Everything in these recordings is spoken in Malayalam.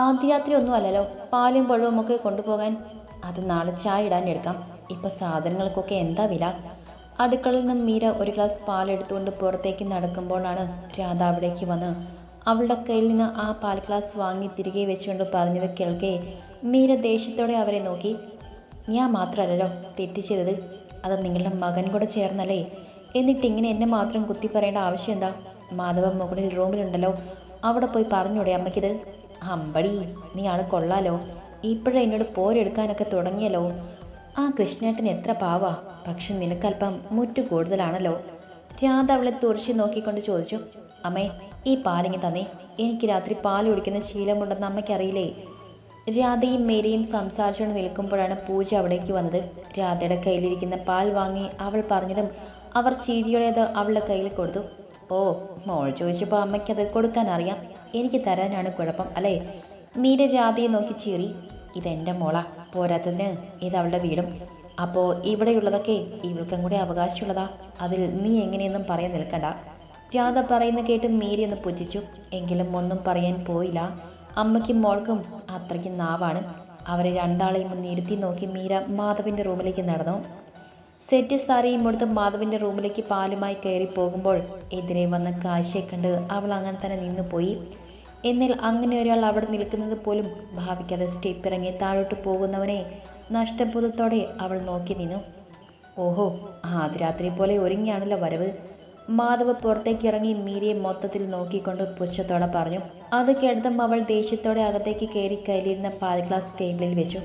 ആദ്യ രാത്രി ഒന്നും അല്ലല്ലോ. പാലും പഴവും ഒക്കെ കൊണ്ടുപോകാൻ അത് നാളെ ചായ ഇടാൻ എടുക്കാം. ഇപ്പം സാധനങ്ങൾക്കൊക്കെ എന്താ വില? അടുക്കളയിൽ നിന്ന് മീര ഒരു ഗ്ലാസ് പാലെടുത്തുകൊണ്ട് പുറത്തേക്ക് നടക്കുമ്പോഴാണ് രാധ അവിടേക്ക് വന്ന് അവളുടെ കയ്യിൽ നിന്ന് ആ പാൽ ഗ്ലാസ് വാങ്ങി തിരികെ വെച്ചുകൊണ്ട് പറഞ്ഞത് കേൾക്കെ. മീര ദേഷ്യത്തോടെ അവരെ നോക്കി. ഞാൻ മാത്രമല്ലല്ലോ തെറ്റ് ചെയ്തത്. അത് നിങ്ങളുടെ മകൻ കൂടെ ചേർന്നല്ലേ. എന്നിട്ട് ഇങ്ങനെ എന്നെ മാത്രം കുത്തി പറയേണ്ട ആവശ്യം എന്താ? മാധവൻ മുകളിൽ റൂമിലുണ്ടല്ലോ അവിടെ പോയി പറഞ്ഞൂടെ അമ്മയ്ക്കിത്. അമ്പടി നീ ആൾ കൊള്ളാലോ. ഇപ്പോഴേ എന്നോട് പോരെടുക്കാനൊക്കെ തുടങ്ങിയല്ലോ. ആ കൃഷ്ണേട്ടൻ എത്ര പാവാ. പക്ഷെ നിനക്കല്പം മുറ്റു കൂടുതലാണല്ലോ. രാധ അവളെ തുറച്ച് നോക്കിക്കൊണ്ട് ചോദിച്ചു അമ്മേ ഈ പാലിങ്ങി തന്നേ. എനിക്ക് രാത്രി പാൽ കുടിക്കുന്ന ശീലമുണ്ടെന്ന് അമ്മയ്ക്കറിയില്ലേ? രാധയും മേരിയും സംസാരിച്ചുകൊണ്ട് നിൽക്കുമ്പോഴാണ് പൂജ അവിടേക്ക് വന്നത്. രാധയുടെ കയ്യിലിരിക്കുന്ന പാൽ വാങ്ങി അവൾ പറഞ്ഞതും അവർ ചീരിയുടേത് അവളുടെ കയ്യിൽ കൊടുത്തു. ഓ മോൾ ചോദിച്ചപ്പോൾ അമ്മയ്ക്കത് കൊടുക്കാൻ അറിയാം. എനിക്ക് തരാനാണ് കുഴപ്പം അല്ലേ? മീര രാധയെ നോക്കി ചീറി ഇതെന്റെ മോള പോരാത്തതിന് ഇത് അവളുടെ വീടും. അപ്പോൾ ഇവിടെയുള്ളതൊക്കെ ഇവൾക്കും കൂടെ അവകാശമുള്ളതാ. അതിൽ നീ എങ്ങനെയൊന്നും പറയാൻ നിൽക്കണ്ട. രാധ പറയുന്ന കേട്ട് മീരി ഒന്ന് പുച്ഛിച്ചു. എങ്കിലും ഒന്നും പറയാൻ പോയില്ല. അമ്മയ്ക്കും മോൾക്കും അത്രയ്ക്ക് നാവാണ്. അവരെ രണ്ടാളെയും ഒന്ന് ഇരുത്തി നോക്കി മീര മാധവിന്റെ റൂമിലേക്ക് നടന്നു. സെറ്റ് സാരിയും എടുത്ത് മാധവിന്റെ റൂമിലേക്ക് പാലുമായി കയറി പോകുമ്പോൾ എതിരെ വന്ന കാശിയെ കണ്ട് അവൾ അങ്ങനെ തന്നെ നിന്നുപോയി. എന്നാൽ അങ്ങനെ ഒരാൾ അവിടെ നിൽക്കുന്നത് പോലും ഭാവിക്കാതെ സ്റ്റെപ്പ് ഇറങ്ങി താഴോട്ട് പോകുന്നവനെ നഷ്ടബോധത്തോടെ അവൾ നോക്കി നിന്നു. ഓഹോ ആദ്യരാത്രി പോലെ ഒരുങ്ങിയാണല്ലോ വരവ്. മാധവ് പുറത്തേക്ക് ഇറങ്ങി മീരയെ മൊത്തത്തിൽ നോക്കിക്കൊണ്ട് പുച്ഛത്തോടെ പറഞ്ഞു. അത് കേട്ടതും അവൾ ദേഷ്യത്തോടെ അകത്തേക്ക് കയറി കയ്യിലിരുന്ന പാൽ ഗ്ലാസ് ടേബിളിൽ വെച്ചു.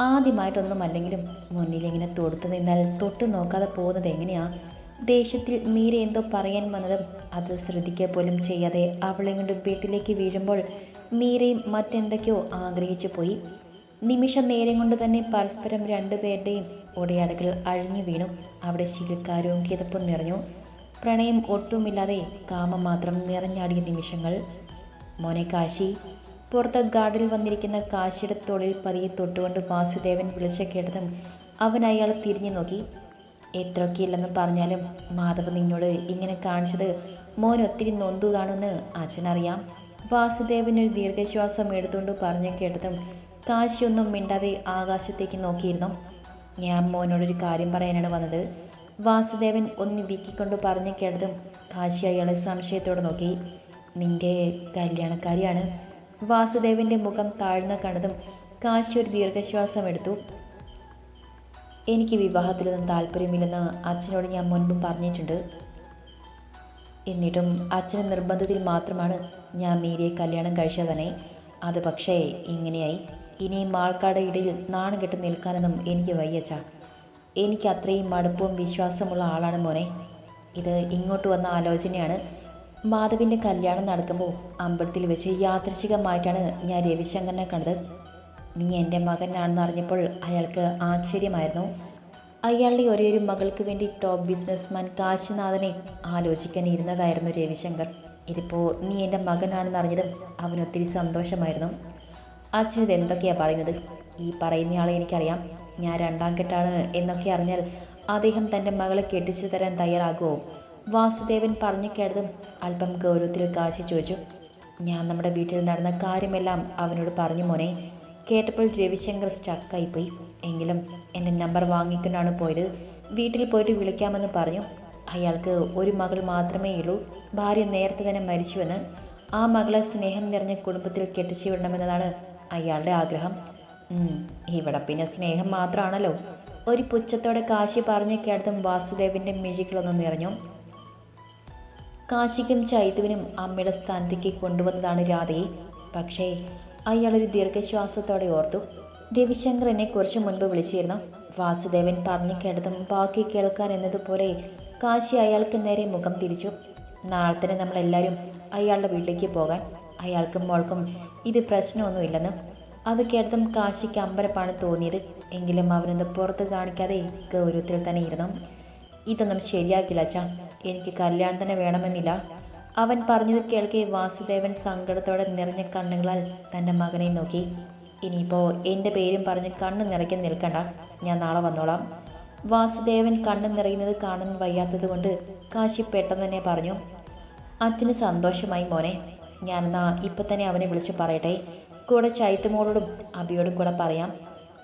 ആദ്യമായിട്ടൊന്നും അല്ലെങ്കിലും മുന്നിലിങ്ങനെ തൊടുത്തു നിന്നാൽ തൊട്ടു നോക്കാതെ പോകുന്നത് എങ്ങനെയാ? ദേഷ്യത്തിൽ മീര എന്തോ പറയാൻ വന്നതും അത് ശ്രദ്ധിക്കുക പോലും ചെയ്യാതെ അവളെ കൊണ്ട് വീട്ടിലേക്ക് വീഴുമ്പോൾ മീരയും മറ്റെന്തൊക്കെയോ ആഗ്രഹിച്ചു പോയി. നിമിഷ നേരം കൊണ്ട് തന്നെ പരസ്പരം രണ്ടുപേരുടെയും ഒടയാടുകൾ അഴിഞ്ഞു വീണു. അവിടെ ശീലക്കാരവും കിതപ്പും നിറഞ്ഞു. പ്രണയം ഒട്ടുമില്ലാതെ കാമം മാത്രം നിറഞ്ഞാടിയ നിമിഷങ്ങൾ. മോനെ കാശി പുറത്ത് ഗാർഡിൽ വന്നിരിക്കുന്ന കാശിയുടെ തൊളിൽ പതിയെ തൊട്ടുകൊണ്ട് വാസുദേവൻ വിളിച്ച കേട്ടതും അവൻ അയാളെ തിരിഞ്ഞു നോക്കി. എത്രയൊക്കെയില്ലെന്ന് പറഞ്ഞാലും മാധവ് നിന്നോട് ഇങ്ങനെ കാണിച്ചത് മോൻ ഒത്തിരി നൊന്തു കാണുമെന്ന് അച്ഛനറിയാം. വാസുദേവൻ ഒരു ദീർഘശ്വാസം എടുത്തുകൊണ്ട് പറഞ്ഞു കേട്ടതും കാശിയൊന്നും മിണ്ടാതെ ആകാശത്തേക്ക് നോക്കിയിരുന്നു. ഞാൻ മോനോടൊരു കാര്യം പറയാനാണ് വന്നത്. വാസുദേവൻ ഒന്ന് വിക്കിക്കൊണ്ട് പറഞ്ഞു കേട്ടതും കാശി അയാളെ സംശയത്തോടെ നോക്കി. നിന്റെ കല്യാണക്കാരിയാണ്. വാസുദേവന്റെ മുഖം താഴ്ന്ന കണ്ടതും കാശി ഒരു ദീർഘശ്വാസം എടുത്തു. എനിക്ക് വിവാഹത്തിലൊന്നും താല്പര്യമില്ലെന്ന് അച്ഛനോട് ഞാൻ മുൻപ് പറഞ്ഞിട്ടുണ്ട്. എന്നിട്ടും അച്ഛന്റെ നിർബന്ധത്തിൽ മാത്രമാണ് ഞാൻ മീരയെ കല്യാണം കഴിച്ചത് തന്നെ അത് പക്ഷേ ഇങ്ങനെയായി ഇനിയും ആൾക്കാരുടെ ഇടയിൽ നാണം കെട്ട് നിൽക്കാനൊന്നും എനിക്ക് വയ്യച്ച. എനിക്ക് അത്രയും മടുപ്പും വിശ്വാസമുള്ള ആളാണ് മോനെ. ഇത് ഇങ്ങോട്ട് വന്ന ആലോചനയാണ്. മാധവിന്റെ കല്യാണം നടക്കുമ്പോൾ അമ്പലത്തിൽ വെച്ച് യാദൃശികമായിട്ടാണ് ഞാൻ രവിശങ്കറിനെ കണ്ടത്. നീ എന്റെ മകനാണെന്ന് അറിഞ്ഞപ്പോൾ അയാൾക്ക് ആശ്ചര്യമായിരുന്നു. അയാളുടെ ഒരേ ഒരു മകൾക്ക് വേണ്ടി ടോപ്പ് ബിസിനസ്മാൻ കാശിനാഥനെ ആലോചിക്കാൻ ഇരുന്നതായിരുന്നു രവിശങ്കർ. ഇതിപ്പോൾ നീ എന്റെ മകനാണെന്ന് അറിഞ്ഞതും അവനൊത്തിരി സന്തോഷമായിരുന്നു. അച്ഛൻ ഇതെന്തൊക്കെയാണ് പറയുന്നത്? ഈ പറയുന്നയാളെ എനിക്കറിയാം. ഞാൻ രണ്ടാം കെട്ടാണ് എന്നൊക്കെ അറിഞ്ഞാൽ അദ്ദേഹം തന്റെ മകളെ കെട്ടിച്ചു തരാൻ തയ്യാറാകുമോ? വാസുദേവൻ പറഞ്ഞു കേട്ടതും അല്പം ഗൗരവത്തിൽ കാശി ചോദിച്ചു. ഞാൻ നമ്മുടെ വീട്ടിൽ നടന്ന കാര്യമെല്ലാം അവനോട് പറഞ്ഞു മോനെ. കേട്ടപ്പോൾ രവിശങ്കർ സ്റ്റക്കായിപ്പോയി എങ്കിലും എന്റെ നമ്പർ വാങ്ങിക്കൊണ്ടാണ് പോയത്. വീട്ടിൽ പോയിട്ട് വിളിക്കാമെന്ന് പറഞ്ഞു. അയാൾക്ക് ഒരു മകൾ മാത്രമേ ഉള്ളൂ. ഭാര്യ നേരത്തെ തന്നെ മരിച്ചുവെന്ന്. ആ മകളെ സ്നേഹം നിറഞ്ഞ കുടുംബത്തിൽ കെട്ടിച്ചു വിടണമെന്നതാണ് അയാളുടെ ആഗ്രഹം. ഇവിടെ പിന്നെ സ്നേഹം മാത്രമാണല്ലോ. ഒരു പുച്ഛത്തോടെ കാശി പറഞ്ഞു കേട്ടതും വാസുദേവിന്റെ മിഴികളൊന്ന് നിറഞ്ഞു. കാശിക്കും ചൈതുവിനും അമ്മയുടെ സ്ഥാനത്തേക്ക് കൊണ്ടുവന്നതാണ് രാധയെ. പക്ഷേ അയാളൊരു ദീർഘശ്വാസത്തോടെ ഓർത്തു. രവിശങ്കർ എന്നെ കുറച്ച് മുൻപ് വിളിച്ചിരുന്നു. വാസുദേവൻ പറഞ്ഞു കേട്ടതും ബാക്കി കേൾക്കാൻ എന്നതുപോലെ കാശി അയാൾക്ക് നേരെ മുഖം തിരിച്ചു. നാളെ തന്നെ നമ്മളെല്ലാവരും അയാളുടെ വീട്ടിലേക്ക് പോകാൻ. അയാൾക്കും മോൾക്കും ഇത് പ്രശ്നമൊന്നുമില്ലെന്ന് അത് കേട്ടതും കാശിക്ക് അമ്പരപ്പാണ് തോന്നിയത്. എങ്കിലും അവനൊന്ന് പുറത്ത് കാണിക്കാതെ ഗൗരവത്തിൽ തന്നെ ഇരുന്നു. ഇതൊന്നും ശരിയാക്കില്ല അച്ഛാ. എനിക്ക് കല്യാണം തന്നെ വേണമെന്നില്ല. അവൻ പറഞ്ഞത് കേൾക്കെ വാസുദേവൻ സങ്കടത്തോടെ നിറഞ്ഞ കണ്ണുകളാൽ തന്റെ മകനെ നോക്കി. ഇനിയിപ്പോൾ എന്റെ പേരും പറഞ്ഞ് കണ്ണ് നിറയ്ക്കാൻ നിൽക്കണ്ട. ഞാൻ നാളെ വന്നോളാം. വാസുദേവൻ കണ്ണ് നിറയുന്നത് കാണാൻ വയ്യാത്തത് കൊണ്ട് കാശി പെട്ടെന്ന് തന്നെ പറഞ്ഞു അച്ഛന് സന്തോഷമായി മോനെ. ഞാനെന്നാ ഇപ്പം തന്നെ അവനെ വിളിച്ച് പറയട്ടെ. കൂടെ ചൈത്തുമോളോടും അബിയോടും കൂടെ പറയാം.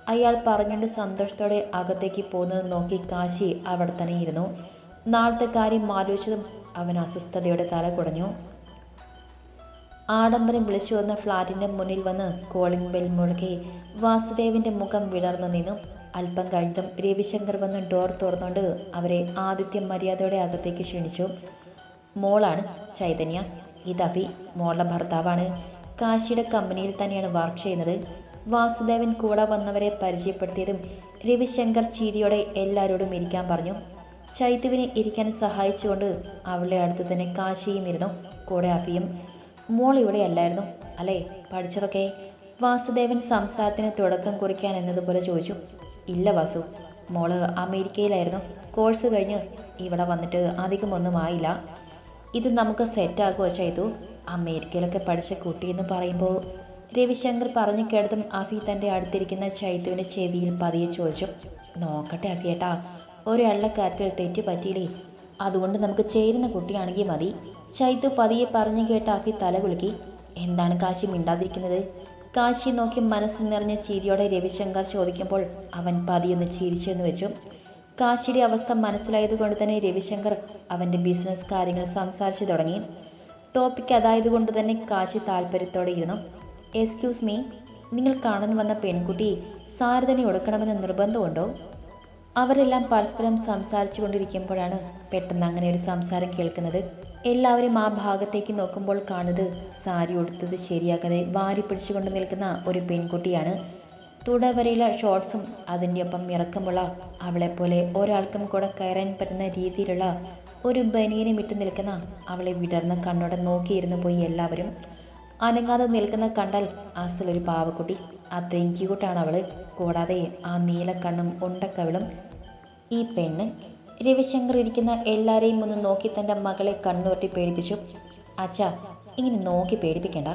അയാൾ പറഞ്ഞുകൊണ്ട് സന്തോഷത്തോടെ അകത്തേക്ക് പോകുന്നത് നോക്കി കാശി അവിടെ തന്നെ ഇരുന്നു. നാളത്തെ കാര്യം ആലോചിച്ചതും അവൻ അസ്വസ്ഥതയോടെ തല കുടഞ്ഞു. ആഡംബരം വിളിച്ചു വന്ന ഫ്ലാറ്റിന്റെ മുന്നിൽ വന്ന് കോളിംഗ് ബെൽ മുഴക്കി വാസുദേവിന്റെ മുഖം വിടർന്നു നിന്നു. അല്പം കഴിഞ്ഞതും രവിശങ്കർ വന്ന് ഡോർ തുറന്നുകൊണ്ട് അവരെ ആദിത്യം മര്യാദയോടെ അകത്തേക്ക് ക്ഷണിച്ചു. മോളാണ് ചൈതന്യ. ഇതഫി മോളുടെ ഭർത്താവാണ്. കാശിയുടെ കമ്പനിയിൽ തന്നെയാണ് വർക്ക് ചെയ്യുന്നത്. വാസുദേവൻ കൂടെ വന്നവരെ പരിചയപ്പെടുത്തിയതും രവിശങ്കർ ചിരിയോടെ എല്ലാവരോടും ഇരിക്കാൻ പറഞ്ഞു. ചൈതുവിനെ ഇരിക്കാൻ സഹായിച്ചുകൊണ്ട് അവളുടെ അടുത്ത് തന്നെ കാശിയും ഇരുന്നു. കൂടെ അഭിയും മോൾ ഇവിടെ അല്ലായിരുന്നു അല്ലേ? പഠിച്ചതൊക്കെ? വാസുദേവൻ സംസാരത്തിന് തുടക്കം കുറിക്കാൻ എന്നതുപോലെ ചോദിച്ചു. ഇല്ല വാസു മോൾ അമേരിക്കയിലായിരുന്നു. കോഴ്സ് കഴിഞ്ഞ് ഇവിടെ വന്നിട്ട് അധികമൊന്നും ആയില്ല. ഇത് നമുക്ക് സെറ്റാകുമോ ചെയ്തു അമേരിക്കയിലൊക്കെ പഠിച്ച കുട്ടിയെന്ന് പറയുമ്പോൾ രവിശങ്കർ പറഞ്ഞു കേട്ടതും അഫി തന്റെ അടുത്തിരിക്കുന്ന ചൈതുവിന്റെ ചെവിയിൽ പതിയെ ചോദിച്ചു. നോക്കട്ടെ അഫിയേട്ടാ ഒരെള്ളക്കാര്യത്തിൽ തെറ്റ് പറ്റിയില്ലേ? അതുകൊണ്ട് നമുക്ക് ചേരുന്ന കുട്ടിയാണെങ്കിൽ മതി. ചൈത്തു പതിയെ പറഞ്ഞു കേട്ട അഫി തല കുലുക്കി. എന്താണ് കാശി മിണ്ടാതിരിക്കുന്നത്? കാശി നോക്കി മനസ്സ് നിറഞ്ഞ ചിരിയോടെ രവിശങ്കർ ചോദിക്കുമ്പോൾ അവൻ പതിയൊന്ന് ചിരിച്ചെന്ന് വെച്ചു. കാശിയുടെ അവസ്ഥ മനസ്സിലായതുകൊണ്ട് തന്നെ രവിശങ്കർ അവന്റെ ബിസിനസ് കാര്യങ്ങൾ സംസാരിച്ചു തുടങ്ങി. ടോപ്പിക് അതായതുകൊണ്ട് തന്നെ കാശി താല്പര്യത്തോടെ ഇരുന്നു. എക്സ്ക്യൂസ് മീ നിങ്ങൾ കാണാൻ വന്ന പെൺകുട്ടി സാരതനെ ഒടുക്കണമെന്ന് നിർബന്ധമുണ്ടോ? അവരെല്ലാം പരസ്പരം സംസാരിച്ചു കൊണ്ടിരിക്കുമ്പോഴാണ് പെട്ടെന്ന് അങ്ങനെ ഒരു സംസാരം കേൾക്കുന്നത്. എല്ലാവരും ആ ഭാഗത്തേക്ക് നോക്കുമ്പോൾ കാണുന്നത് സാരി ഉടുത്തത് ശരിയാക്കാതെ വാരി പിടിച്ചുകൊണ്ട് നിൽക്കുന്ന ഒരു പെൺകുട്ടിയാണ്. തുടവരെയുള്ള ഷോർട്സും അതിന്റെ ഒപ്പം ഇറക്കമുള്ള അവളെപ്പോലെ ഒരാൾക്കും കൂടെ കയറാൻ പറ്റുന്ന രീതിയിലുള്ള ഒരു ബനീനെ ഇട്ട് നിൽക്കുന്ന അവളെ വിടർന്ന കണ്ണോടെ നോക്കിയിരുന്നു പോയി എല്ലാവരും. അനങ്ങാതെ നിൽക്കുന്ന കണ്ടാൽ അസലൊരു പാവക്കുട്ടി. അത്രയും ക്യൂട്ടാണ് അവൾ കൂടാതെ ആ നീലക്കണ്ണും ഉണ്ടക്കവിളും ഈ പെണ്ണ് രവിശങ്കർ ഇരിക്കുന്ന എല്ലാവരെയും ഒന്ന് നോക്കി തന്റെ മകളെ കണ്ണുവട്ടി പേടിപ്പിച്ചു. അച്ഛാ ഇങ്ങനെ നോക്കി പേടിപ്പിക്കണ്ട.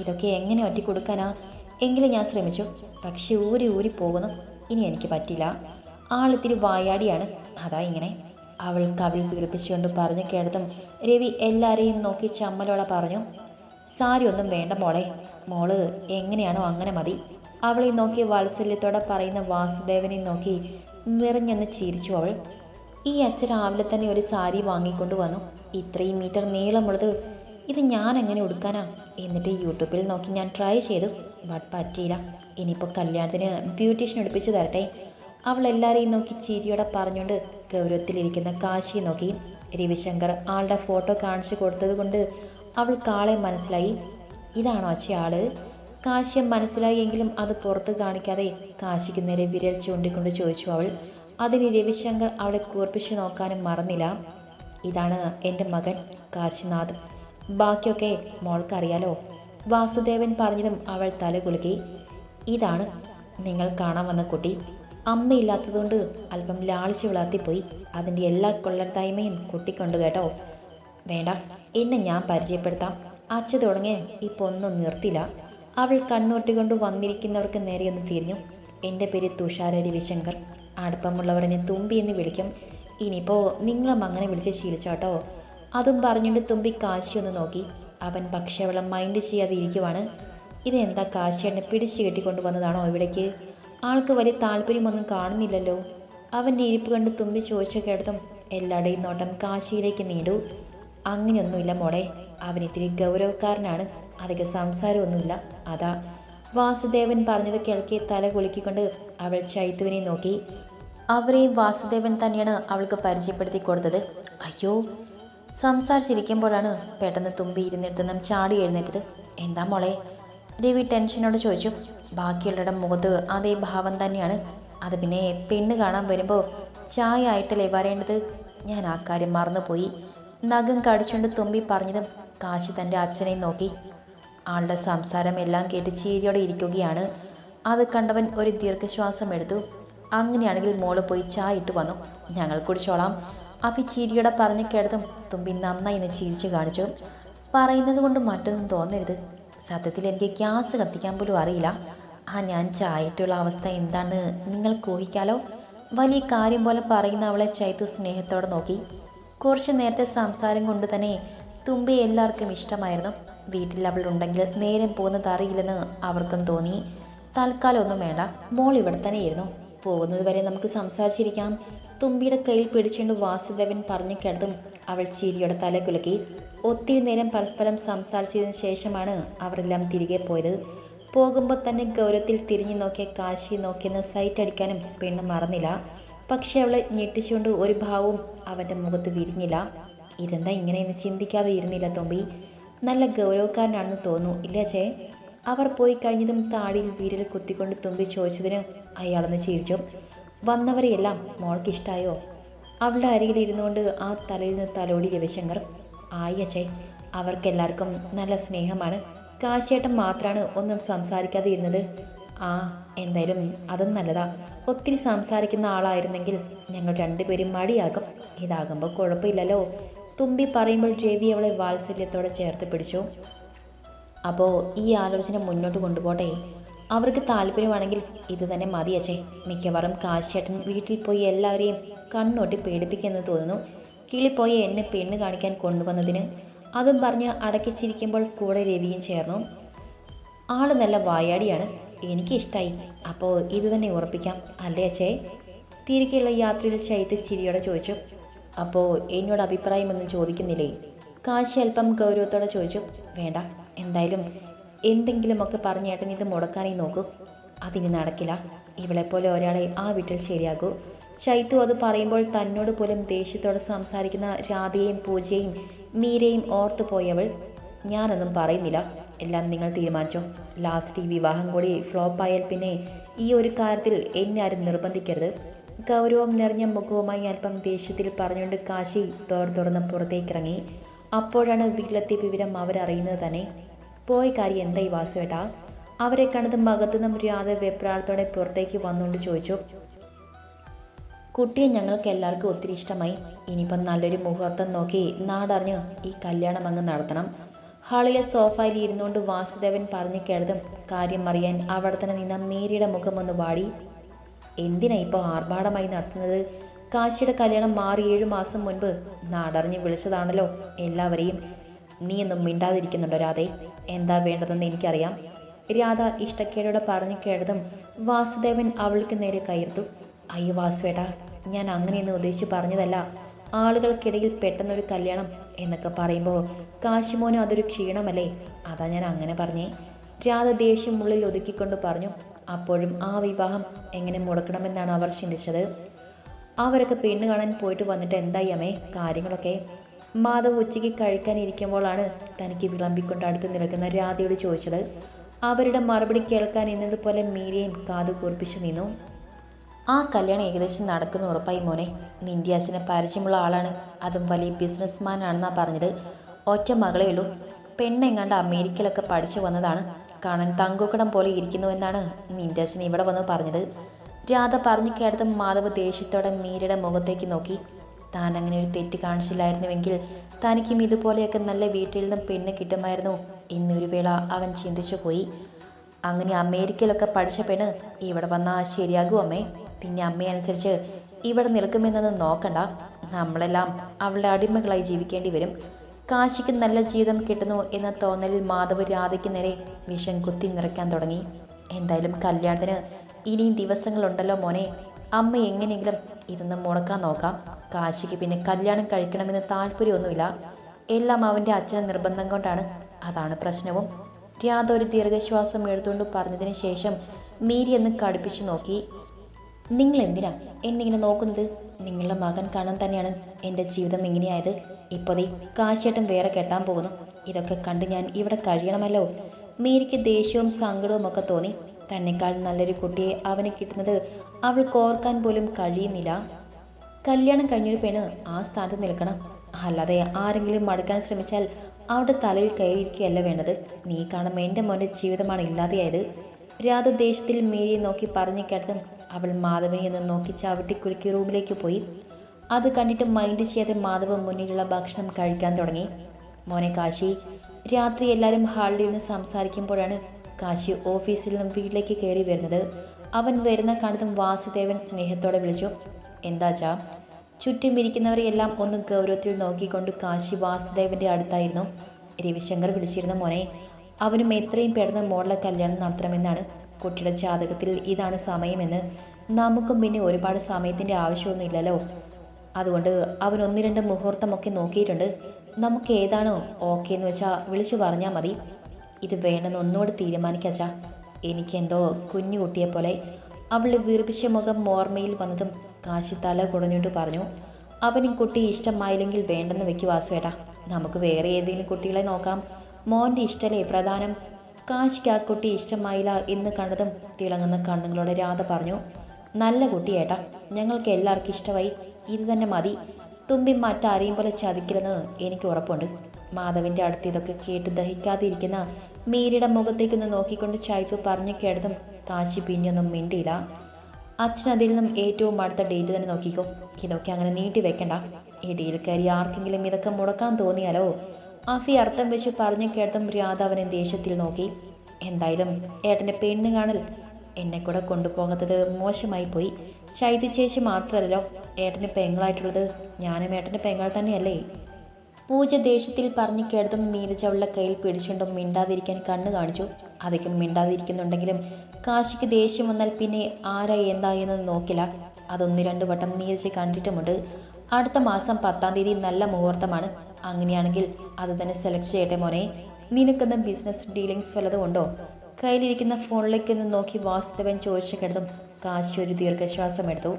ഇതൊക്കെ എങ്ങനെ ഒറ്റി കൊടുക്കാനാ എങ്കിലും ഞാൻ ശ്രമിച്ചു. പക്ഷെ ഊരി ഊരി പോകുന്നു. ഇനി എനിക്ക് പറ്റില്ല. ആളിത്തിരി വായാടിയാണ്. അതാ ഇങ്ങനെ. അവൾ കവിൾ വീർപ്പിച്ചുകൊണ്ട് പറഞ്ഞു കേട്ടതും രവി എല്ലാവരെയും നോക്കി ചമ്മലോടെ പറഞ്ഞു സാരി ഒന്നും വേണ്ട മോളെ. മോൾ എങ്ങനെയാണോ അങ്ങനെ മതി. അവളെ നോക്കി വാത്സല്യത്തോടെ പറയുന്ന വാസുദേവനെ നോക്കി നിറഞ്ഞൊന്ന് ചിരിച്ചു അവൾ. ഈ അച്ഛൻ രാവിലെ തന്നെ ഒരു സാരി വാങ്ങിക്കൊണ്ട് വന്നു. ഇത്രയും മീറ്റർ നീളമുള്ളത് ഇത് ഞാൻ എങ്ങനെ ഉടുക്കാനാ? എന്നിട്ട് യൂട്യൂബിൽ നോക്കി ഞാൻ ട്രൈ ചെയ്തു. ബട്ട് പറ്റിയില്ല. ഇനിയിപ്പോൾ കല്യാണത്തിന് ബ്യൂട്ടീഷ്യൻ എടുപ്പിച്ച് തരട്ടെ. അവൾ എല്ലാവരെയും നോക്കി ചിരിയോടെ പറഞ്ഞുകൊണ്ട് ഗൗരവത്തിലിരിക്കുന്ന കാശിയെ നോക്കി. രവിശങ്കർ ആളുടെ ഫോട്ടോ കാണിച്ചു കൊടുത്തത് കൊണ്ട് അവൾക്ക് ആളെ മനസ്സിലായി. ഇതാണോ അച്ഛ ആൾ കാശിയെ മനസ്സിലായെങ്കിലും അത് പുറത്ത് കാണിക്കാതെ കാശിക്ക് നേരെ വിരൽ ചൂണ്ടിക്കൊണ്ട് ചോദിച്ചു അവൾ. അതിന് രവിശങ്കർ അവളെ കൂർപ്പിച്ചു നോക്കാനും മറന്നില്ല. ഇതാണ് എന്റെ മകൻ കാശിനാഥ് ബാക്കിയൊക്കെ മോൾക്കറിയാലോ. വാസുദേവൻ പറഞ്ഞതും അവൾ തല കുലുക്കി ഇതാണ് നിങ്ങൾ കാണാൻ വന്ന കുട്ടി. അമ്മയില്ലാത്തതുകൊണ്ട് അല്പം ലാളിച്ചു വളർത്തിപ്പോയി. അതിന്റെ എല്ലാ കൊള്ളർത്തായ്മയും കുട്ടിക്കൊണ്ട് കേട്ടോ. വേണ്ട എന്നെ ഞാൻ പരിചയപ്പെടുത്താം. അച്ഛ തുടങ്ങിയ ഇപ്പോൾ ഒന്നും നിർത്തില്ല. അവൾ കണ്ണോട്ടിക്കൊണ്ട് വന്നിരിക്കുന്നവർക്ക് നേരെയൊന്ന് തിരിഞ്ഞു. എന്റെ പേര് തുഷാര രവിശങ്കർ അടുപ്പമുള്ളവർ എന്നെ തുമ്പി എന്ന് വിളിക്കും. ഇനിയിപ്പോൾ നിങ്ങളും അങ്ങനെ വിളിച്ച് ശീലിച്ചോട്ടോ. അതും പറഞ്ഞുകൊണ്ട് തുമ്പി കാശി ഒന്ന് നോക്കി. അവൻ പക്ഷേ അവളെ മൈൻഡ് ചെയ്യാതെ ഇരിക്കുവാണ്. ഇതെന്താ കാശിയെണ്ണ പിടിച്ചു കെട്ടിക്കൊണ്ട് വന്നതാണോ ഇവിടേക്ക്? ആൾക്ക് വലിയ താല്പര്യമൊന്നും കാണുന്നില്ലല്ലോ. അവന്റെ ഇരിപ്പ് കണ്ട് തുമ്പി ചോദിച്ച കേട്ടതും എല്ലാവരുടെയും നോട്ടം കാശിയിലേക്ക് നീണ്ടു. അങ്ങനെയൊന്നുമില്ല മോളെ. അവൻ ഇത്തിരി ഗൗരവക്കാരനാണ്. അധിക സംസാരമൊന്നുമില്ല. അതാ വാസുദേവൻ പറഞ്ഞത് കേൾക്കി തല കുലുക്കിക്കൊണ്ട് അവൾ ചൈത്തുവിനെ നോക്കി. അവരെയും വാസുദേവൻ തന്നെയാണ് അവൾക്ക് പരിചയപ്പെടുത്തി കൊടുത്തത്. അയ്യോ സംസാരിച്ചിരിക്കുമ്പോഴാണ് പെട്ടെന്ന് തുമ്പി ഇരുന്നിട്ട് നാം ചാടി എഴുന്നേറ്റത്. എന്താ മോളെ? രവി ടെൻഷനോട് ചോദിച്ചു. ബാക്കിയുള്ളവരുടെ മുഖത്ത് അതേ ഭാവം തന്നെയാണ്. അത് പിന്നെ പെണ്ണ് കാണാൻ വരുമ്പോൾ ചായ ആയിട്ടല്ലേ വരേണ്ടത്? ഞാൻ ആ കാര്യം മറന്നുപോയി. നഖം കടിച്ചുകൊണ്ട് തുമ്പി പറഞ്ഞതും കാശി തന്റെ അച്ഛനെ നോക്കി. ആളുടെ സംസാരം എല്ലാം കേട്ട് ചീരിയോടെ ഇരിക്കുകയാണ്. അത് കണ്ടവൻ ഒരു ദീർഘശ്വാസം എടുത്തു. അങ്ങനെയാണെങ്കിൽ മോൾ പോയി ചായ ഇട്ട് വന്നു. ഞങ്ങൾ കുടിച്ചോളാം. അപ്പി ചീരിയോടെ പറഞ്ഞു കേട്ടതും തുമ്പി നന്നായി ഇന്ന് ചിരിച്ചു കാണിച്ചു. പറയുന്നത് കൊണ്ട് മറ്റൊന്നും തോന്നരുത്. സത്യത്തിൽ എനിക്ക് ഗ്യാസ് കത്തിക്കാൻ പോലും അറിയില്ല. ആ ഞാൻ ചായയിട്ടുള്ള അവസ്ഥ എന്താണെന്ന് നിങ്ങൾ ഊഹിക്കാലോ? വലിയ കാര്യം പോലെ പറയുന്ന അവളെ ചൈത്തു സ്നേഹത്തോടെ നോക്കി. കുറച്ച് നേരത്തെ സംസാരം കൊണ്ട് തന്നെ തുമ്പി എല്ലാവർക്കും ഇഷ്ടമായിരുന്നു. വീട്ടിൽ അവൾ ഉണ്ടെങ്കിൽ നേരം പോകുന്നത് അറിയില്ലെന്ന് അവർക്കും തോന്നി. തൽക്കാലം ഒന്നും വേണ്ട. മോൾ ഇവിടെ തന്നെയായിരുന്നു പോകുന്നത് വരെ നമുക്ക് സംസാരിച്ചിരിക്കാം. തുമ്പിയുടെ കയ്യിൽ പിടിച്ചുകൊണ്ട് വാസുദേവൻ പറഞ്ഞു കിടത്തും അവൾ ചിരിയുടെ തല കുലുക്കി. ഒത്തിരി നേരം പരസ്പരം സംസാരിച്ചതിന് ശേഷമാണ് അവരെല്ലാം തിരികെ പോയത്. പോകുമ്പോൾ തന്നെ ഗൗരവത്തിൽ തിരിഞ്ഞു നോക്കിയ കാശി നോക്കിയെന്ന് സൈറ്റ് അടിക്കാനും പെണ്ണ് മറന്നില്ല. പക്ഷെ അവളെ ഞെട്ടിച്ചുകൊണ്ട് ഒരു ഭാവവും അവന്റെ മുഖത്ത് വിരിഞ്ഞില്ല. ഇതെന്താ ഇങ്ങനെയെന്ന് ചിന്തിക്കാതെ ഇരുന്നില്ല തൊമ്പി. നല്ല ഗൗരവക്കാരനാണെന്ന് തോന്നുന്നു. ഇല്ല ചേ. അവർ പോയി കഴിഞ്ഞതും താടിയിൽ വിരൽ കുത്തിക്കൊണ്ട് തുമ്പി ചോദിച്ചതിന് അയാളൊന്ന് ചിരിച്ചു. വന്നവരെയെല്ലാം മോൾക്ക് ഇഷ്ടായോ അവളുടെ അരികിൽ ഇരുന്നുകൊണ്ട് ആ തലയിൽ നിന്ന് തലോടി രവിശങ്കർ. ആയി അച്ഛേ. അവർക്കെല്ലാവർക്കും നല്ല സ്നേഹമാണ്. കാശേട്ടം മാത്രമാണ് ഒന്നും സംസാരിക്കാതെ ഇരുന്നത്. ആ എന്തായാലും അതും നല്ലതാ. ഒത്തിരി സംസാരിക്കുന്ന ആളായിരുന്നെങ്കിൽ ഞങ്ങൾ രണ്ടുപേരും മടിയാകും. ഇതാകുമ്പോൾ കുഴപ്പമില്ലല്ലോ. തുമ്പി പറയുമ്പോൾ രവി അവളെ വാത്സല്യത്തോടെ ചേർത്ത് പിടിച്ചു. അപ്പോൾ ഈ ആലോചന മുന്നോട്ട് കൊണ്ടുപോട്ടെ? അവർക്ക് താല്പര്യമാണെങ്കിൽ ഇത് തന്നെ മതിയച്ചേ മിക്കവാറും കാശേട്ടൻ വീട്ടിൽ പോയി എല്ലാവരെയും കണ്ണോട്ടി പേടിപ്പിക്കുമെന്ന് തോന്നുന്നു. കിളിപ്പോയി എന്നെ പെണ്ണ് കാണിക്കാൻ കൊണ്ടുവന്നതിന്. അതും പറഞ്ഞ് അടക്കിച്ചിരിക്കുമ്പോൾ കൂടെ രവിയും ചേർന്നു. ആൾ നല്ല വായാടിയാണ്. എനിക്കിഷ്ടായി. അപ്പോൾ ഇത് തന്നെ ഉറപ്പിക്കാം. അല്ലേ അച്ഛേ? തിരികെയുള്ള യാത്രയിൽ ചൈത്യ ചിരിയോടെ ചോദിച്ചു. അപ്പോൾ എന്നോട് അഭിപ്രായമൊന്നും ചോദിക്കുന്നില്ലേ? കാശി അല്പം ഗൗരവത്തോടെ ചോദിച്ചു വേണ്ട എന്തായാലും എന്തെങ്കിലുമൊക്കെ പറഞ്ഞേട്ടൻ ഇത് മുടക്കാനേ നോക്കൂ. അതിന് നടക്കില്ല. ഇവളെപ്പോലെ ഒരാളെ ആ വീട്ടിൽ ശരിയാകൂ ചൈത്തു അത് പറയുമ്പോൾ തന്നോട് പോലും ദേഷ്യത്തോടെ സംസാരിക്കുന്ന രാധയെയും പൂജയെയും മീരയും ഓർത്തു പോയവൾ ഞാനൊന്നും പറയുന്നില്ല. എല്ലാം നിങ്ങൾ തീരുമാനിച്ചോ. ലാസ്റ്റ് ഈ വിവാഹം കൂടി ഫ്ലോപ്പായാൽ പിന്നെ ഈ ഒരു കാര്യത്തിൽ എന്നെ ആരും നിർബന്ധിക്കരുത്. ഗൗരവം നിറഞ്ഞ മുഖവുമായി അല്പം ദേഷ്യത്തിൽ പറഞ്ഞുകൊണ്ട് കാശി ഡോർ തുറന്ന് പുറത്തേക്കിറങ്ങി. അപ്പോഴാണ് വീട്ടിലെത്തിയ വിവരം അവരറിയുന്നത് തന്നെ. പോയ കാര്യം എന്തായി വാസുവേട്ടാ? അവരെ കണ്ടതും അകത്തുനിന്നും രാധ വെപ്രാളത്തോടെ പുറത്തേക്ക് വന്നുകൊണ്ട് ചോദിച്ചു. കുട്ടിയെ ഞങ്ങൾക്ക് എല്ലാവർക്കും ഒത്തിരി ഇഷ്ടമായി. ഇനിയിപ്പം നല്ലൊരു മുഹൂർത്തം നോക്കി നാടറിഞ്ഞ് ഈ കല്യാണം അങ്ങ് നടത്തണം. ഹാളിലെ സോഫയിൽ ഇരുന്നുകൊണ്ട് വാസുദേവൻ പറഞ്ഞു കേട്ടതും കാര്യം അറിയാൻ അവിടെ തന്നെ നിന്ന മേരിയുടെ മുഖം ഒന്ന് വാടി. എന്തിനാ ഇപ്പോൾ ആർഭാടമായി നടത്തുന്നത്? കാശിയുടെ കല്യാണം മാറി ഏഴു മാസം മുൻപ് നാടറിഞ്ഞ് വിളിച്ചതാണല്ലോ എല്ലാവരെയും. നീയൊന്നും മിണ്ടാതിരിക്കുന്നുണ്ടോ രാധേ? എന്താ വേണ്ടതെന്ന് എനിക്കറിയാം. രാധ ഇഷ്ടക്കേടോടെ പറഞ്ഞു കേട്ടതും വാസുദേവൻ അവൾക്ക് നേരെ കയർത്തു. അയ്യോ വാസുവേട്ടാ ഞാൻ അങ്ങനെയൊന്നും ഉദ്ദേശിച്ച് പറഞ്ഞതല്ല. ആളുകൾക്കിടയിൽ പെട്ടെന്നൊരു കല്യാണം എന്നൊക്കെ പറയുമ്പോൾ കാശിമോനും അതൊരു ക്ഷീണമല്ലേ? അതാ ഞാൻ അങ്ങനെ പറഞ്ഞേ. രാധ ദേഷ്യം ഉള്ളിൽ ഒതുക്കിക്കൊണ്ട് പറഞ്ഞു അപ്പോഴും ആ വിവാഹം എങ്ങനെ മുടക്കണമെന്നാണ് അവർ ചിന്തിച്ചത്. അവരൊക്കെ പെണ്ണ് കാണാൻ പോയിട്ട് വന്നിട്ട് എന്തായി അമ്മേ? കാര്യങ്ങളൊക്കെ. മാധവ് ഉച്ചയ്ക്ക് കഴിക്കാനിരിക്കുമ്പോഴാണ് തനിക്ക് വിളമ്പിക്കൊണ്ട് അടുത്ത് നിൽക്കുന്ന രാധയോട് ചോദിച്ചത്. അവരുടെ മറുപടി കേൾക്കാൻ എന്നതുപോലെ മീരയും കാതു കൂർപ്പിച്ചു നിന്നു. ആ കല്യാണം ഏകദേശം നടക്കുന്ന ഉറപ്പായി മോനെ. നിന്റെ അച്ഛനെ പരിചയമുള്ള ആളാണ്. അതും വലിയ ബിസിനസ്മാൻ ആണെന്നാണ് പറഞ്ഞത്. ഒറ്റ മകളേ ഉള്ളൂ. പെണ്ണെങ്ങാണ്ട് അമേരിക്കയിലൊക്കെ പഠിച്ചു വന്നതാണ്. കാണാൻ തങ്കുക്കടം പോലെ ഇരിക്കുന്നുവെന്നാണ് അച്ഛൻ ഇവിടെ വന്ന് പറഞ്ഞത്. രാധ പറഞ്ഞു കേട്ടത് മാധവ് ദേഷ്യത്തോടെ മീരയുടെ മുഖത്തേക്ക് നോക്കി. താൻ അങ്ങനെ ഒരു തെറ്റ് കാണിച്ചില്ലായിരുന്നുവെങ്കിൽ തനിക്കും ഇതുപോലെയൊക്കെ നല്ല വീട്ടിൽ നിന്നും പെണ്ണ് കിട്ടുമായിരുന്നു എന്നൊരു വേള അവൻ ചിന്തിച്ചു പോയി. അങ്ങനെ അമേരിക്കയിലൊക്കെ പഠിച്ച പെണ് ഇവിടെ വന്നാൽ ശരിയാകൂ അമ്മേ. പിന്നെ അമ്മയനുസരിച്ച് ഇവിടെ നിൽക്കുമെന്നൊന്നും നോക്കണ്ട. നമ്മളെല്ലാം അവളുടെ അടിമകളായി ജീവിക്കേണ്ടി വരും. കാശിക്ക് നല്ല ജീവിതം കിട്ടുന്നു എന്ന തോന്നലിൽ മാധവ് രാധയ്ക്ക് നേരെ വിഷം കുത്തി നിറയ്ക്കാൻ തുടങ്ങി. എന്തായാലും കല്യാണത്തിന് ഇനിയും ദിവസങ്ങളുണ്ടല്ലോ മോനെ. അമ്മ എങ്ങനെയെങ്കിലും ഇതൊന്ന് മുടക്കാൻ നോക്കാം. കാശിക്ക് പിന്നെ കല്യാണം കഴിക്കണമെന്ന് താല്പര്യമൊന്നുമില്ല. എല്ലാം അവന്റെ അച്ഛൻ നിർബന്ധം കൊണ്ടാണ്. അതാണ് പ്രശ്നവും. രാധ ഒരു ദീർഘശ്വാസം എടുത്തുകൊണ്ട് പറഞ്ഞതിന് ശേഷം മീരി എന്ന് കടുപ്പിച്ചു നോക്കി. നിങ്ങൾ എന്തിനാ എന്നിങ്ങനെ നോക്കുന്നത്? നിങ്ങളുടെ മകൻ കാണാൻ തന്നെയാണ് എന്റെ ജീവിതം ഇങ്ങനെയായത്. ഇപ്പോഴേ കാശേട്ടൻ വേറെ കെട്ടാൻ പോകുന്നു. ഇതൊക്കെ കണ്ട് ഞാൻ ഇവിടെ കഴിയണമല്ലോ. മീരിക്ക് ദേഷ്യവും സങ്കടവും ഒക്കെ തോന്നി. തന്നെക്കാൾ നല്ലൊരു കുട്ടിയെ അവന് കിട്ടുന്നത് അവൾ കോർക്കാൻ പോലും കഴിയുന്നില്ല. കല്യാണം കഴിഞ്ഞൊരു പെണ് ആ സ്ഥാനത്ത് നിൽക്കണം. അല്ലാതെ ആരെങ്കിലും മടുക്കാൻ ശ്രമിച്ചാൽ അവിടെ തലയിൽ കയറിയിരിക്കുകയല്ല വേണ്ടത്. നീ കാണുമ്പോൾ എന്റെ മോന്റെ ജീവിതമാണ് ഇല്ലാതെയായത്. രാധ ദേഷ്യത്തിൽ മേരിയെ നോക്കി പറഞ്ഞു കേട്ടതും അവൾ മാധവനെ എന്ന് നോക്കി ചവിട്ടി കുലുക്കി റൂമിലേക്ക് പോയി. അത് കണ്ടിട്ട് മൈൻഡ് ചെയ്യാതെ മാധവ് മുന്നിലുള്ള ഭക്ഷണം കഴിക്കാൻ തുടങ്ങി. മോനെ കാശി രാത്രി എല്ലാവരും ഹാളിൽ ഇരുന്ന് സംസാരിക്കുമ്പോഴാണ് കാശി ഓഫീസിൽ നിന്നും വീട്ടിലേക്ക് കയറി വരുന്നത്. അവൻ വരുന്ന കണ്ടതും വാസുദേവൻ സ്നേഹത്തോടെ വിളിച്ചു. എന്താച്ചാ ചുറ്റും ഇരിക്കുന്നവരെയെല്ലാം ഒന്ന് ഗൗരവത്തിൽ നോക്കിക്കൊണ്ട് കാശി വാസുദേവന്റെ അടുത്തായിരുന്നു. രവിശങ്കർ വിളിച്ചിരുന്ന മോനെ അവനും എത്രയും പെട്ടെന്ന് മോളിലെ കല്യാണം നടത്തണമെന്നാണ്. കുട്ടിയുടെ ജാതകത്തിൽ ഇതാണ് സമയമെന്ന് നമുക്കും പിന്നെ ഒരുപാട് സമയത്തിന്റെ ആവശ്യമൊന്നുമില്ലല്ലോ. അതുകൊണ്ട് അവൻ ഒന്ന് രണ്ട് മുഹൂർത്തമൊക്കെ നോക്കിയിട്ടുണ്ട്. നമുക്ക് ഏതാണോ ഓക്കെ എന്ന് വെച്ചാൽ വിളിച്ചു പറഞ്ഞാൽ മതി. ഇത് വേണമെന്ന് ഒന്നുകൂടെ തീരുമാനിക്കാച്ചാ എനിക്കെന്തോ കുഞ്ഞു കുട്ടിയെ പോലെ അവളുടെ വീർപ്പിച്ച മുഖം ഓർമ്മയിൽ വന്നതും കാശി തല കുടഞ്ഞിട്ട് പറഞ്ഞു അവനും കുട്ടി ഇഷ്ടമായില്ലെങ്കിൽ വേണ്ടെന്ന് വെക്ക് വാസുവേട്ടാ. നമുക്ക് വേറെ ഏതെങ്കിലും കുട്ടികളെ നോക്കാം. മോന്റെ ഇഷ്ടമല്ലേ പ്രധാനം? കാശിക്ക് ആ കുട്ടി ഇഷ്ടമായില്ല എന്ന് കണ്ടതും തിളങ്ങുന്ന കണ്ണുകളോടെ രാധ പറഞ്ഞു നല്ല കുട്ടിയേട്ടാ ഞങ്ങൾക്ക് എല്ലാവർക്കും ഇഷ്ടമായി. ഇത് തന്നെ മതി. തുമ്പി മറ്റാരെയും പോലെ ചതിക്കില്ലെന്ന് എനിക്ക് ഉറപ്പുണ്ട്. മാധവിന്റെ അടുത്ത് ഇതൊക്കെ കേട്ട് ദഹിക്കാതിരിക്കുന്ന മീരയുടെ മുഖത്തേക്കൊന്ന് നോക്കിക്കൊണ്ട് ചൈതു പറഞ്ഞു കേട്ടതും കാശി പിന്നൊന്നും മിണ്ടിയില്ല. അച്ഛൻ അതിൽ നിന്നും ഏറ്റവും അടുത്ത ഡേറ്റ് തന്നെ നോക്കിക്കോ. ഇതൊക്കെ അങ്ങനെ നീട്ടി വെക്കണ്ട. ഇടയിൽ കയറി ആർക്കെങ്കിലും ഇതൊക്കെ മുടക്കാൻ തോന്നിയാലോ? ആഫി അർത്ഥം വെച്ച് പറഞ്ഞു കേട്ടും രാധ അവനെ ദേഷ്യത്തിൽ നോക്കി. എന്തായാലും ഏട്ടന്റെ പെണ്ണ് കാണൽ എന്നെ കൂടെ കൊണ്ടുപോകാത്തത് മോശമായി പോയി. ചൈതു ചേച്ചി മാത്രമല്ലോ ഏട്ടന് പെങ്ങളായിട്ടുള്ളത്. ഞാനും ഏട്ടന്റെ പെങ്ങൾ തന്നെയല്ലേ? പൂജ ദേഷ്യത്തിൽ പറഞ്ഞു കേട്ടതും നീരജ് അവളുടെ കയ്യിൽ പിടിച്ചുകൊണ്ടും മിണ്ടാതിരിക്കാൻ കണ്ണു കാണിച്ചു. അധികം മിണ്ടാതിരിക്കുന്നുണ്ടെങ്കിലും കാശിക്ക് ദേഷ്യം വന്നാൽ പിന്നെ ആരാ എന്താ എന്നൊന്നും നോക്കില്ല. അതൊന്ന് രണ്ട് വട്ടം നീരജ് കണ്ടിട്ടുമുണ്ട്. അടുത്ത മാസം പത്താം തീയതി നല്ല മുഹൂർത്തമാണ്. അങ്ങനെയാണെങ്കിൽ അത് തന്നെ സെലക്ട് ചെയ്യട്ടെ മോനെ. നിനക്കെന്ന ബിസിനസ് ഡീലിങ്സ് വല്ലതും ഉണ്ടോ? കയ്യിലിരിക്കുന്ന ഫോണിലേക്ക് ഒന്ന് നോക്കി വാസുദേവൻ ചോദിച്ചു കിടന്നും കാശി ഒരു ദീർഘശ്വാസം എടുത്തു.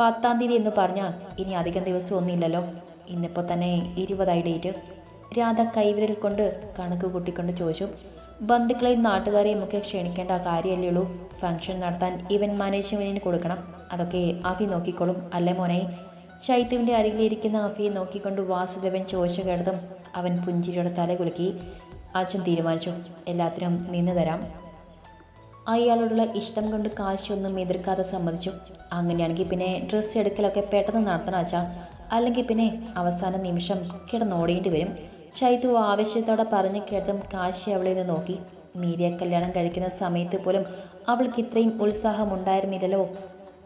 പത്താം തീയതി എന്ന് പറഞ്ഞാൽ ഇനി അധികം ദിവസം ഒന്നുമില്ലല്ലോ. ഇന്നിപ്പോൾ തന്നെ ഇരുപതായി ഡേറ്റ് രാധ കൈവിരൽ കൊണ്ട് കണക്ക് കൂട്ടിക്കൊണ്ട് ചോദിച്ചു. ബന്ധുക്കളെയും നാട്ടുകാരെയും ഒക്കെ ക്ഷണിക്കേണ്ട കാര്യമല്ലേ ഉള്ളൂ. ഫംഗ്ഷൻ നടത്താൻ ഇവന്റ് മാനേജ്മെന്റിന് കൊടുക്കണം. അതൊക്കെ അഫി നോക്കിക്കോളും അല്ലേ മോനെ? ചൈത്തുവിന്റെ അരികിലിരിക്കുന്ന അഫിയെ നോക്കിക്കൊണ്ട് വാസുദേവൻ ചോദിച്ചു കേട്ടതും അവൻ പുഞ്ചിരിയുടെ തല കുലുക്കി അച്ഛൻ തീരുമാനിച്ചു എല്ലാത്തിനും നിന്ന് തരാം. അയാളോടുള്ള ഇഷ്ടം കൊണ്ട് കാശൊന്നും എതിർക്കാതെ സമ്മതിച്ചു. അങ്ങനെയാണെങ്കിൽ പിന്നെ ഡ്രസ്സ് എടുക്കലൊക്കെ പെട്ടെന്ന് നടത്തണം അച്ഛാ. അല്ലെങ്കിൽ പിന്നെ അവസാന നിമിഷം കിടന്നോടേണ്ടി വരും. ശൈതു ആവശ്യത്തോടെ പറഞ്ഞു കേട്ടതും കാശി അവളെ നിന്ന് നോക്കി. മീരിയ കല്യാണം കഴിക്കുന്ന സമയത്ത് പോലും അവൾക്ക് ഇത്രയും ഉത്സാഹമുണ്ടായിരുന്നില്ലല്ലോ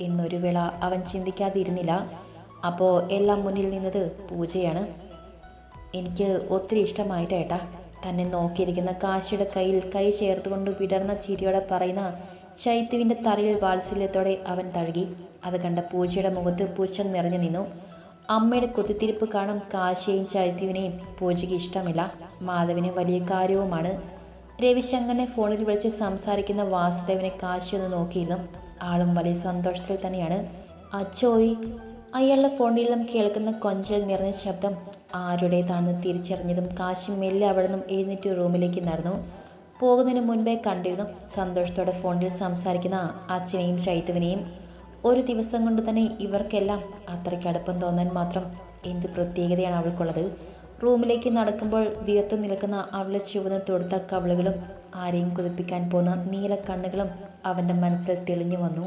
എന്നൊരു വേള അവൻ ചിന്തിക്കാതിരുന്നില്ല. അപ്പോൾ എല്ലാം മുന്നിൽ നിന്നത് പൂജയാണ്. എനിക്ക് ഒത്തിരി ഇഷ്ടമായിട്ടേട്ടാ തന്നെ നോക്കിയിരിക്കുന്ന കാശിയുടെ കയ്യിൽ കൈ ചേർത്തുകൊണ്ട് വിടർന്ന ചിരിയോടെ പറയുന്ന ചൈത്തുവിന്റെ തറയിൽ വാത്സല്യത്തോടെ അവൻ തഴുകി. അത് കണ്ട പൂജയുടെ മുഖത്ത് പുച്ഛം നിറഞ്ഞു നിന്നു. അമ്മയുടെ കുത്തിത്തിരിപ്പ് കാണും കാശിയെയും ചൈത്തുവിനെയും പൂജയ്ക്ക് ഇഷ്ടമില്ല. മാധവിന് വലിയ കാര്യവുമാണ്. രവിശങ്കറിനെ ഫോണിൽ വിളിച്ച് സംസാരിക്കുന്ന വാസുദേവനെ കാശി ഒന്ന് നോക്കിയിരുന്നു. ആളും വലിയ സന്തോഷത്തിൽ തന്നെയാണ്. അച്ചോയ് അയാളുടെ ഫോണിൽ നിന്നും കേൾക്കുന്ന കൊഞ്ചൽ നിറഞ്ഞ ശബ്ദം ആരുടേതാണെന്ന് തിരിച്ചറിഞ്ഞതും കാശി മെല്ലെ അവിടെ നിന്നും എഴുന്നേറ്റ് റൂമിലേക്ക് നടന്നു. പോകുന്നതിന് മുൻപേ കണ്ടിരുന്നു സന്തോഷത്തോടെ ഫോണിൽ സംസാരിക്കുന്ന അച്ഛനെയും ചൈത്തുവിനെയും ഒരു ദിവസം കൊണ്ട് തന്നെ ഇവർക്കെല്ലാം അത്രയ്ക്ക് അടുപ്പം തോന്നാൻ മാത്രം എന്ത് പ്രത്യേകതയാണ് അവൾക്കുള്ളത്. റൂമിലേക്ക് നടക്കുമ്പോൾ വിയർത്ത് നിൽക്കുന്ന അവളെ ചുവന്ന് തൊടുത്ത കവളുകളും ആരെയും കുതിപ്പിക്കാൻ പോകുന്ന നീല കണ്ണുകളും അവന്റെ മനസ്സിൽ തെളിഞ്ഞു വന്നു.